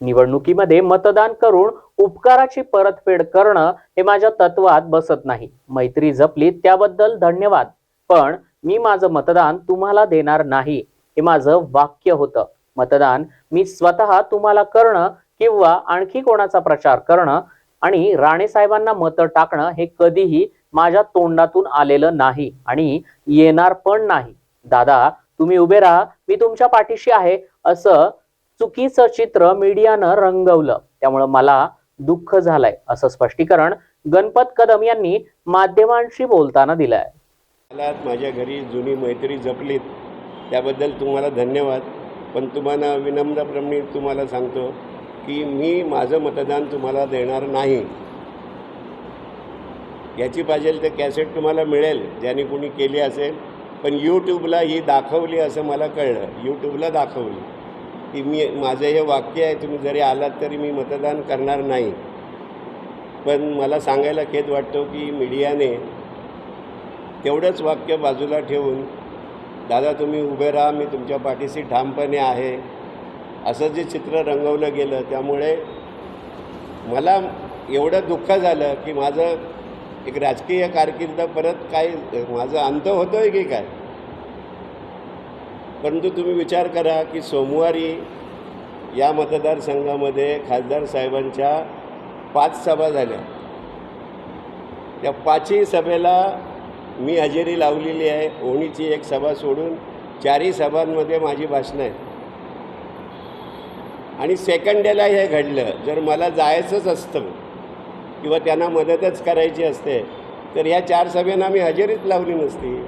निवडणुकीमध्ये मतदान करून उपकाराची परतफेड करणं हे माझ्या तत्वात बसत नाही. मैत्री जपली त्याबद्दल धन्यवाद. पण मी माझं मतदान तुम्हाला देणार नाही हे माझं वाक्य होतं. मतदान मी स्वतः तुम्हाला करणं किंवा आणखी कोणाचा प्रचार करणं आणि राणे साहेबांना मतं टाकणं हे कधीही माझ्या तोंडातून आलेलं नाही आणि येणार पण नाही. दादा तुम्ही उभे राहा मी तुमच्या पाठीशी आहे असं चुकीचं चित्र मीडियानं रंगवलं. त्यामुळं मला दुःख झालंय असं स्पष्टीकरण गणपत कदम यांनी माध्यमांशी बोलताना दिलंय. मला माझ्या घरी जुनी मैत्री जपलीत. त्याबद्दल तुम्हाला धन्यवाद. पण तुम्हाला विनम्रप्रमाणे तुम्हाला सांगतो की मी माझं मतदान तुम्हाला देणार नाही. याची पाहिजेल तर कॅसेट तुम्हाला मिळेल ज्याने कोणी केली असेल. पण यूट्यूबला ही दाखवली असं मला कळलं. यूट्यूबला दाखवली. की मी माझं हे वाक्य आहे तुम्ही जरी आलात तरी मी मतदान करणार नाही. पण मला सांगायला खेद वाटतो की मीडियाने तेवढंच वाक्य बाजूला ठेवून दादा तुम्ही उभे राहा मी तुमच्या पाठीशी ठामपणे आहे. असं जे चित्र रंगवलं गेलं त्यामुळे मला एवढं दुःख झालं की माझं एक राजकीय कारकिर्द परत काय माझं अंत होतो आहे की काय? परंतु तुम्ही विचार करा की सोमवारी या मतदारसंघामध्ये खासदार साहेबांच्या पाच सभा झाल्या. त्या पाचही सभेला मी हजेरी लावलेली आहे. ओणीची एक सभा सोडून चारही सभांमध्ये माझी भाषणं आहेत. आणि सेकंड डेला हे घडलं. जर मला जायचंच असतं किंवा त्यांना मदतच करायची असते तर ह्या चार सभेना मी हजेरीच लावली नसती.